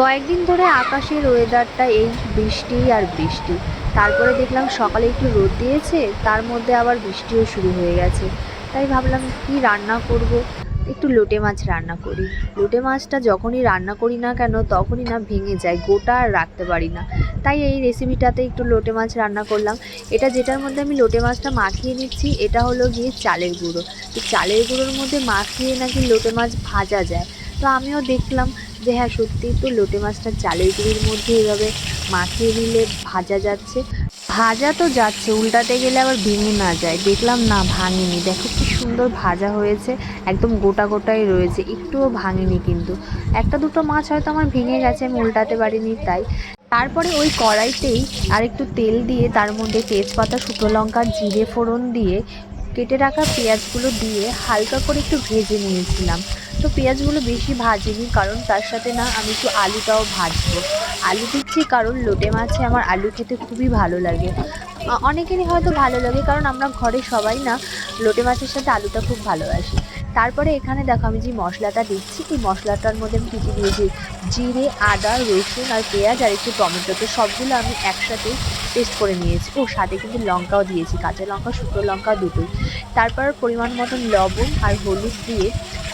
কয়েকদিন ধরে আকাশের ওয়েদারটা এই বৃষ্টি আর বৃষ্টি। তারপরে দেখলাম সকালে একটু রোদ দিয়েছে, তার মধ্যে আবার বৃষ্টিও শুরু হয়ে গেছে। তাই ভাবলাম কি রান্না করব? একটু লোটে মাছ রান্না করি। লোটে মাছটা যখনই রান্না করি না কেন, তখনই না ভেঙে যায়, গোটা আর রাখতে পারি না। তাই এই রেসিপিটাতে একটু লোটে মাছ রান্না করলাম। এটা যেটার মধ্যে আমি লোটে মাছটা মাখিয়ে নিচ্ছি, এটা হলো গিয়ে চালের গুঁড়ো। চালের গুঁড়োর মধ্যে মাখিয়ে নাকি লোটে মাছ ভাজা যায়। তো আমিও দেখলাম যে হ্যাঁ সত্যিই তো লোটে মাছটা চালের গুঁড়ির মধ্যে এভাবে মাখিয়ে দিলে ভাজা যাচ্ছে। ভাজা তো যাচ্ছে, উল্টাতে গেলে আবার ভেঙে না যায়। দেখলাম না, ভাঙেনি। দেখো কি সুন্দর ভাজা হয়েছে, একদম গোটা গোটাই রয়েছে, একটুও ভাঙেনি কিন্তু। একটা দুটো মাছ হয়তো আমার ভেঙে গেছে, আমি উল্টাতে পারিনি তাই। তারপরে ওই কড়াইতেই আর একটু তেল দিয়ে, তার মধ্যে তেজপাতা, শুকনো লঙ্কা, জিরে ফোড়ন দিয়ে কেটে রাখা পেঁয়াজগুলো দিয়ে হালকা করে একটু ভেজে নিয়েছিলাম। তো পেঁয়াজগুলো বেশি ভাজিনি, কারণ তার সাথে না আমি একটু আলুটাও ভাজবো। আলু দিচ্ছি কারণ লোটে মাছে আমার আলু খেতে খুবই ভালো লাগে। অনেকেরই হয়তো ভালো লাগে, কারণ আমরা ঘরে সবাই না লোটে মাছের সাথে আলুটা খুব ভালোবাসি। তারপরে এখানে দেখো আমি যে মশলাটা দিচ্ছি, এই মশলাটার মধ্যে আমি কী কী দিয়েছি? জিরে, আদা, রসুন আর পেঁয়াজ আর একটু টমেটো। তো সবগুলো আমি একসাথে পেস্ট করে নিয়েছি। ও, সাথে কিন্তু লঙ্কাও দিয়েছি, কাঁচা লঙ্কা, শুকনো লঙ্কা দুটোই। তারপর পরিমাণ মতন লবণ আর হলুদ দিয়ে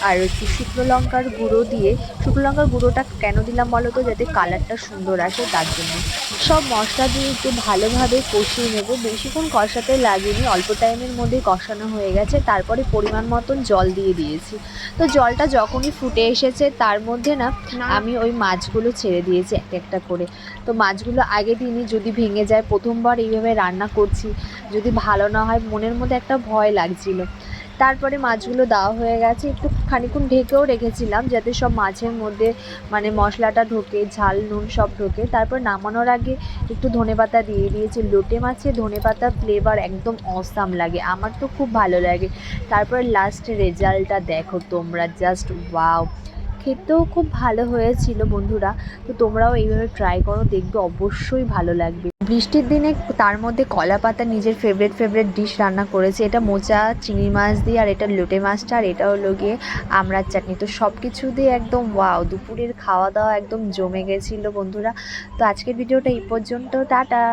আর একটু শুকনো লঙ্কার গুঁড়ো দিয়ে শুকনো লঙ্কার গুঁড়োটা কেন দিলাম বলো তো? যাতে কালারটা সুন্দর আসে তার জন্য। সব মশলা দিয়ে একটু ভালোভাবে কষিয়ে নেব। বেশিক্ষণ কষাতে লাগেনি অল্প টাইমের মধ্যে কষানো হয়ে গেছে। তারপরে পরিমাণ মতন জল দিয়ে দিয়েছি। তো জলটা যখনই ফুটে এসেছে তার মধ্যে না আমি ওই মাছগুলো ছেড়ে দিয়েছি একটা একটা করে। তো মাছগুলো আগে দিনই যদি ভেঙে যায় প্রথমবার এইভাবে রান্না করছি। যদি ভালো না হয় মনের মধ্যে একটা ভয় লাগছিল। তারপরে মাছগুলো দেওয়া হয়ে গেছে। একটু খানিক্ষণ ঢেকেও রেখেছিলাম যাতে সব মাছের মধ্যে মানে মশলাটা ঢোকে, ঝাল, নুন সব ঢোকে। তারপর নামানোর আগে একটু ধনেপাতা দিয়ে দিয়েছি। লোটে মাছে ধনে ধনেপাতা ফ্লেভার একদম অসাম লাগে। আমার তো খুব ভালো লাগে। তারপর লাস্ট রেজাল্টটা দেখো তোমরা। জাস্ট ওয়াও খেতেও খুব ভালো হয়েছিল বন্ধুরা। তো তোমরাও এইভাবে ট্রাই করো, দেখবে অবশ্যই ভালো লাগবে। বৃষ্টির দিনে তার মধ্যে কলা পাতা নিজের ফেভারিট ফেভারিট ডিশ রান্না করেছে। এটা মোচা, চিংড়ি মাছ দিয়ে, আর এটা লোটে মাছটা, আর এটা হলো গিয়ে আমড়ার চাটনি। তো সব কিছু দিয়ে একদম ওয়াও দুপুরের খাওয়া দাওয়া একদম জমে গেছিল বন্ধুরা। তো আজকের ভিডিওটা এই পর্যন্ত, টাটা!